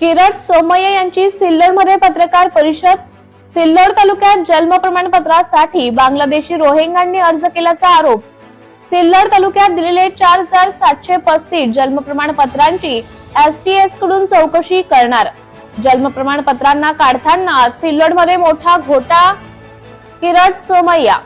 किरट सोमय्या यांची सिल्लोडमध्ये पत्रकार परिषद सिल्लोड तालुक्यात जन्म प्रमाणपत्रासाठी बांगलादेशी रोहिंग्यांनी अर्ज केल्याचा आरोप. सिल्लोड तालुक्यात दिलेले चार हजार सातशे पस्तीस जन्म प्रमाणपत्रांची एसटीएसकडून चौकशी करणार. जन्म प्रमाणपत्रांना काढताना सिल्लोडमध्ये मोठा घोटा किरट सोमय्या.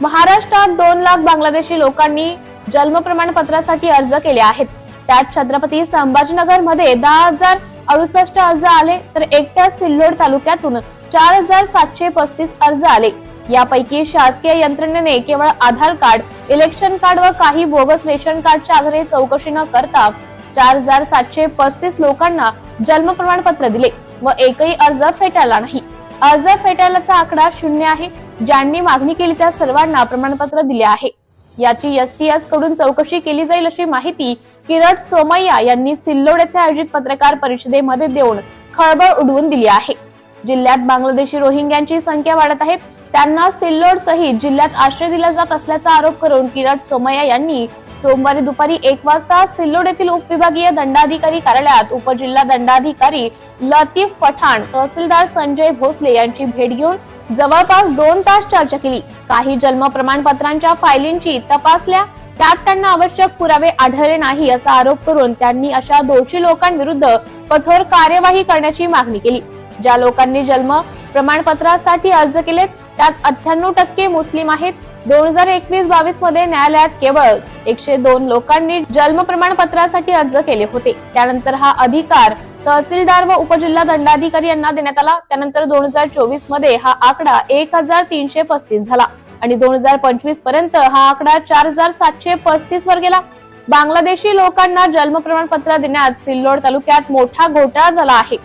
महाराष्ट्रात दोन लाख बांगलादेशी लोकांनी जन्म प्रमाणपत्रासाठी अर्ज केले आहेत. त्यात छत्रपती संभाजीनगरमध्ये दहा हजार अडुसष्ट अर्ज आले तर एकट्या सिल्लोड तालुक्यातून चार हजार सातशे पस्तीस अर्ज आले. यापैकी शासकीय यंत्रणेने केवळ आधार कार्ड इलेक्शन कार्ड व काही बोगस रेशन कार्डच्या आधारे चौकशी न करता चार हजार सातशे पस्तीस लोकांना जन्म प्रमाणपत्र दिले व एकही अर्ज फेटाळला नाही. अर्ज फेटाळल्याचा आकडा शून्य आहे. ज्यांनी मागणी केली त्या सर्वांना प्रमाणपत्र दिले आहे. याची एसटीएसकडून चौकशी केली जाईल अशी माहिती किरट सोमय्या यांनी सिल्लोड येथे आयोजित पत्रकार परिषदेमध्ये देऊन खळबळ उडवून दिली आहे. जिल्ह्यात बांगलादेशी रोहिंग्यांची संख्या वाढत आहे. त्यांना सिल्लोड सहित जिल्ह्यात आश्रय दिला जात असल्याचा आरोप करून किरट सोमय्या यांनी सोमवारी दुपारी एक वाजता सिल्लोड येथील उपविभागीय दंडाधिकारी कार्यालयात उपजिल्हा दंडाधिकारी लतीफ पठाण तहसीलदार संजय भोसले यांची भेट घेऊन जवळपास दोन तास चर्चा केली. काही जन्म प्रमाणपत्रांच्या फायलींची तपासल्या त्यात त्यांना आवश्यक पुरावे आढळले नाही असा आरोप करून त्यांनी अशा दोषी लोकांविरुद्ध कठोर कार्यवाही करण्याची मागणी केली. ज्या लोकांनी जन्म प्रमाणपत्रासाठी अर्ज केले त्यात अठ्ठ्याण्णव टक्के मुस्लिम आहेत. दोन हजार एकवीस बावीसमध्ये न्यायालयात केवळ एकशे दोन लोकांनी जन्म प्रमाणपत्रासाठी अर्ज केले होते. त्यानंतर हा अधिकार तहसीलदार व उपजिल्हा दंडाधिकारी यांना देण्यात आला. त्यानंतर दोन हजार चोवीसमध्ये हा आकडा एक हजार तीनशे पस्तीस झाला आणि दोन हजार पंचवीसपर्यंत हा आकडा चार हजार सातशे पस्तीस वर गेला. बांगलादेशी लोकांना जन्म प्रमाणपत्र देण्यात सिल्लोड तालुक्यात मोठा घोटाळा झाला आहे.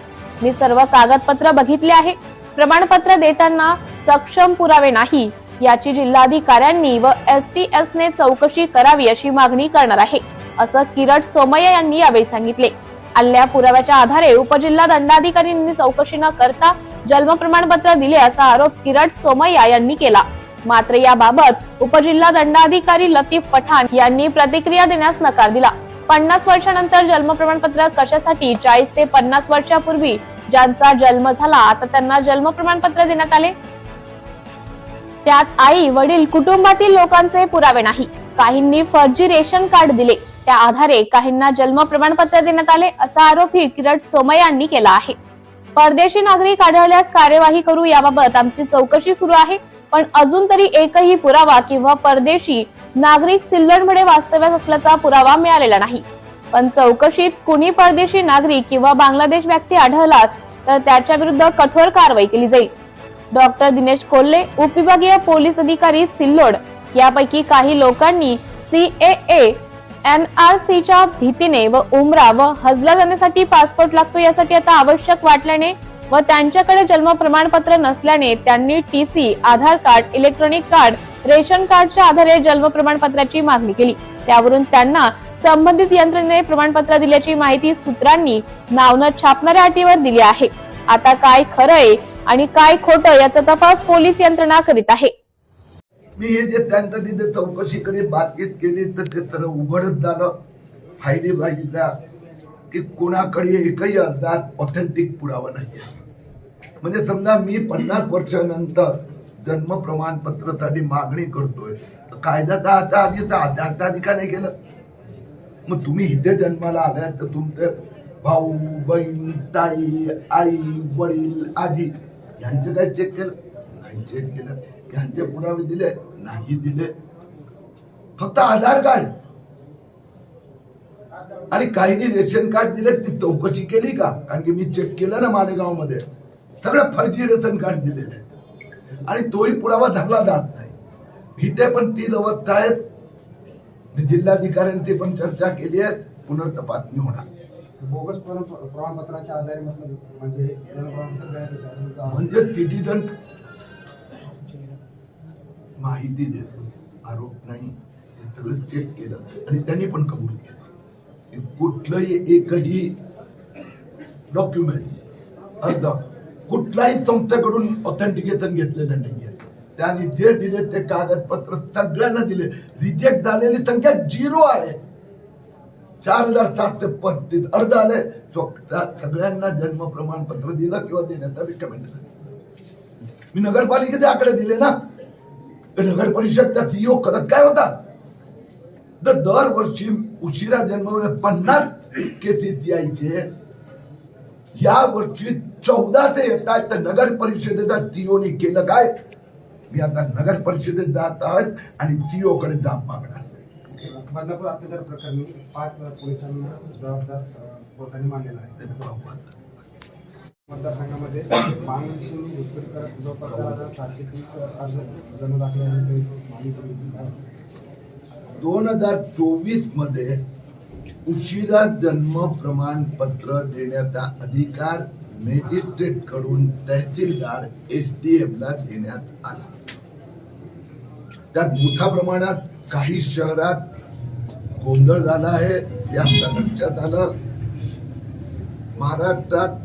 मी सर्व कागदपत्र बघितले आहे. प्रमाणपत्र देताना सक्षम पुरावे नाही याची जिल्हाधिकाऱ्यांनी व एस टी ने चौकशी करावी अशी मागणी करणार आहे असं किरट सोमय्या यांनी यावेळी सांगितले. आलेल्या पुराव्याच्या आधारे उपजिल्हा दंडाधिकाऱ्यांनी चौकशी न करता जन्म प्रमाणपत्र दिले असा आरोप किरट सोमय्या यांनी केला. मात्र याबाबत उपजिल्हा दंडाधिकारी लतीफ पठाण यांनी प्रतिक्रिया देण्यास नकार दिला. पन्नास वर्षानंतर जन्म प्रमाणपत्र कशासाठी? चाळीस ते पन्नास वर्षापूर्वी ज्यांचा जन्म झाला आता त्यांना जन्म प्रमाणपत्र देण्यात आले? त्यात आई वडील कुटुंबातील लोकांचे पुरावे नाही. काहींनी फर्जी रेशन कार्ड दिले. त्या आधारे काहींना जन्म प्रमाणपत्र देण्यात आले असा आरोपही किरट सोमय यांनी केला आहे. परदेशी नागरिक आढळल्यास कार्यवाही करू याबाबत आमची चौकशी सुरू आहे पण अजून तरी एकही पुरावा किंवा परदेशी नागरिक सिल्लोडमध्ये वास्तव्यास असल्याचा पुरावा मिळालेला नाही. पण चौकशीत कुणी परदेशी नागरिक किंवा बांगलादेश व्यक्ती आढळलास तर त्याच्या विरुद्ध कठोर कारवाई केली जाईल. डॉक्टर दिनेश कोल्हे उपविभागीय पोलीस अधिकारी सिल्लोड यापैकी काही लोकांनी सीएए एन आर सीच्या भीतीने व उमरा व हजला जाण्यासाठी पासपोर्ट लागतो यासाठी आता आवश्यक वाटल्याने व त्यांच्याकडे जन्म प्रमाणपत्र नसल्याने त्यांनी TC Aadhaar card electronic card ration कार्डच्या आधारे जन्म प्रमाणपत्राची मागणी केली. त्यावरून त्यांना संबंधित यंत्रणेने प्रमाणपत्र दिल्याची माहिती सूत्रांनी नाव न छापणाऱ्या अटीवर दिली आहे. आता काय खरंय आणि काय खोटं याचा तपास पोलीस यंत्रणा करीत आहे. मी हे जे त्यांचं तिथे चौकशी करी बातचीत केली तर ते सर्व उघडच झालं. फायदे बघितल्या की कोणाकडे एकही अर्जात ऑथेंटिक पुरावा नाही म्हणजे समजा मी पन्नास वर्षानंतर जन्म प्रमाणपत्रासाठी मागणी करतोय. तर कायद्याचा आता आधी तर आता आता आधी का नाही केलं? मग तुम्ही इथे जन्माला आलाय तर तुमचे भाऊ बहीण ताई आई वडील आजी यांचं काय चेक केलं? नाही चेक केलं. यांचे पुरावे दिले नाही दिले. फक्त आधार कार्ड. आणि काहींनी रेशन कार्ड दिले ती चौकशी केली का? कारण की मी चेक केलं ना मालेगावमध्ये सगळं फर्जी रेशन कार्ड दिलेले. आणि तोही पुरावा धरला जात नाही. इथे पण तीच अवस्था आहे जिल्हाधिकाऱ्यांची पण चर्चा केली आहे. पुनर्तपासणी होणार. बोगस प्रमाण- प्रमाणपत्राच्या आधारे म्हणजे. म्हणजे सिटीजन माहिती देतो आरोप नाही हे सगळं चेक केलं आणि त्यांनी पण कबूल केलं. की कुठलंही एकही डॉक्युमेंट अर्ज कुठल्याही संस्थेकडून ऑथेंटिकेशन घेतलेलं नाहीये. त्यांनी जे दिले ते कागदपत्र सगळ्यांना दिले. रिजेक्ट झालेली संख्या झिरो आहे. चार हजार सातशे पस्तीस अर्ज आले. सगळ्यांना जन्म प्रमाणपत्र दिलं किंवा देण्याचा रिकमेंड मी नगरपालिकेचे आकडे दिले ना. नगर परिषदचा सीईओ करत काय होता? तर दरवर्षी उशिरा जन्म पन्नास केसेस यायचे या वर्षी चौदाचे येत आहेत तर नगर परिषदेचा सीओनी केलं काय? मी आता नगर परिषदेत जात आहेत आणि सीओ कडे जाब मागणार. बदलापूर अत्याचार प्रकरणी पाच पोलिसांना जबाबदार कोर्टाने मानलेला आहे. ते. मतदारसंघामध्ये बांगलादेशी घुसखोरी करत जवळपास चार हजार सातशे तीस अर्ज जन्म दाखले आहेत मागणी केली दोन हजार चोवीसमध्ये उशिरा जन्म प्रमाणपत्र देण्याचा अधिकार मॅजिस्ट्रेटकडून तहसीलदार एस डी एम ला देण्यात आला. त्यात मोठ्या प्रमाणात काही शहरात गोंधळ झाला आहे हे आमच्या लक्षात आलं. महाराष्ट्रात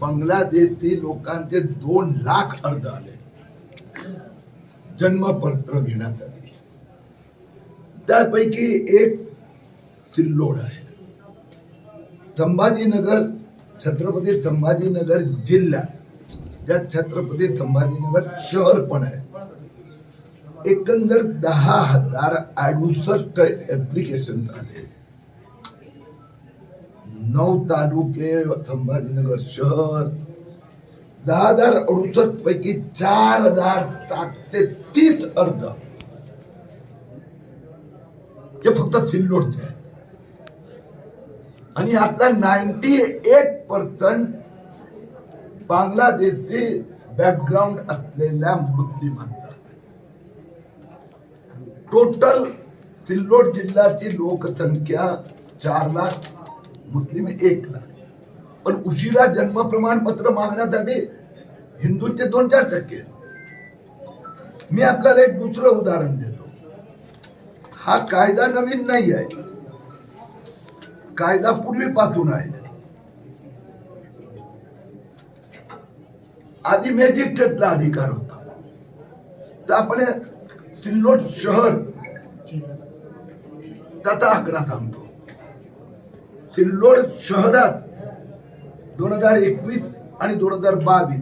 बांगलादेशी लोकांचे दोन लाख अर्ज आले. जन्मपत्र घेण्यासाठी. त्यापैकी एक सिल्लोड आहे. संभाजीनगर छत्रपती संभाजीनगर जिल्ह्यात ज्यात छत्रपती संभाजीनगर शहर पण आहे. एकंदर दहा हजार अडुसष्ट ऍप्लिकेशन आले नऊ तालुके संभाजीनगर शहर. दहा हजार अडुसष्ट पैकी चार हजार सातशे तीस अर्ज. हे फक्त सिल्लोडचे आहे आणि आता नाईन्टी एट पर्सेंट बांगलादेशचे बॅकग्राऊंड असलेल्या मुस्लिमांचा. टोटल सिल्लोड जिल्ह्याची लोकसंख्या चार लाख मुस्लिम एक लाख पण उशिरा जन्म प्रमाणपत्र मागण्यासाठी हिंदूंचे दोन चार टक्के. मी आपल्याला एक दुसरं उदाहरण देतो. हा कायदा नवीन नाही आहे. कायदा पूर्वीपासून आहे. आधी मॅजिस्ट्रेटला अधिकार होता. तर आपण सिल्लोड शहर त्याचा आकडा सांगतो सिल्लोड शहरात दोन हजार एकवीस आणि दोन हजार बावीस.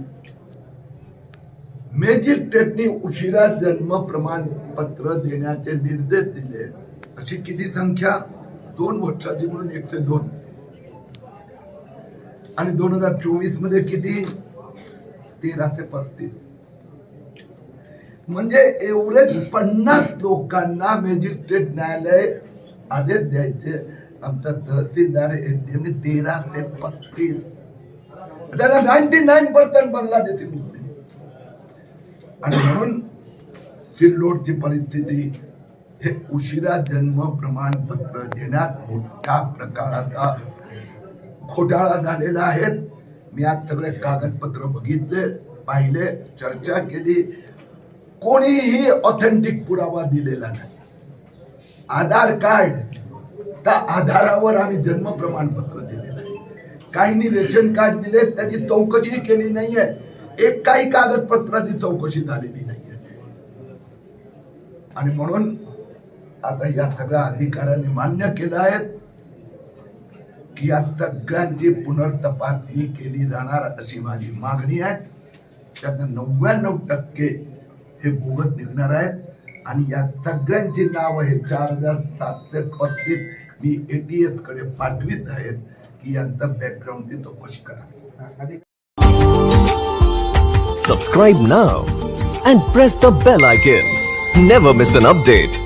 मॅजिस्ट्रेटनी उशिरा जन्म प्रमाणपत्र देण्याचे निर्देश दिले. अशी किती संख्या? दोन वर्षाची म्हणून एकशे दोन. आणि दोन हजार चोवीसमध्ये किती? तेरा ते पस्तीस. म्हणजे एवढे पन्नास लोकांना मॅजिस्ट्रेट न्यायालय आदेश द्यायचे. आमचा तहसीलदार एमने तेरा ते पस्तीस त्याला ninety nine percent Bangladeshi Muslim आणि म्हणून सिल्लोडची परिस्थिती हे उशिरा जन्म प्रमाणपत्र देण्यात मोठ्या प्रकाराचा घोटाळा झालेला आहे. मी आज सगळे कागदपत्र बघितले पाहिले चर्चा केली. कोणीही ऑथेंटिक पुरावा दिलेला नाही. आधार कार्ड त्या आधारावर आम्ही जन्म प्रमाणपत्र दिलेलं आहे. काहींनी रेशन कार्ड दिले त्याची चौकशी केली नाहीये. एक काही कागदपत्राची चौकशी झालेली नाहीये. आणि म्हणून आता या सगळ्या अधिकाऱ्यांनी मान्य केलं आहे की या सगळ्यांची पुनर्तपासणी केली जाणार अशी माझी मागणी आहे. त्यातनं नव्याण्णव टक्के हे बोगस निघणार आहेत. आणि या सगळ्यांची नावं हे चार हजार सातशे पस्तीस मी एटीएसकडे पाठवित आहेत की यांचा बॅकग्राऊंड ती चौकशी करा सबस्क्राईब ना and press the bell icon never miss an update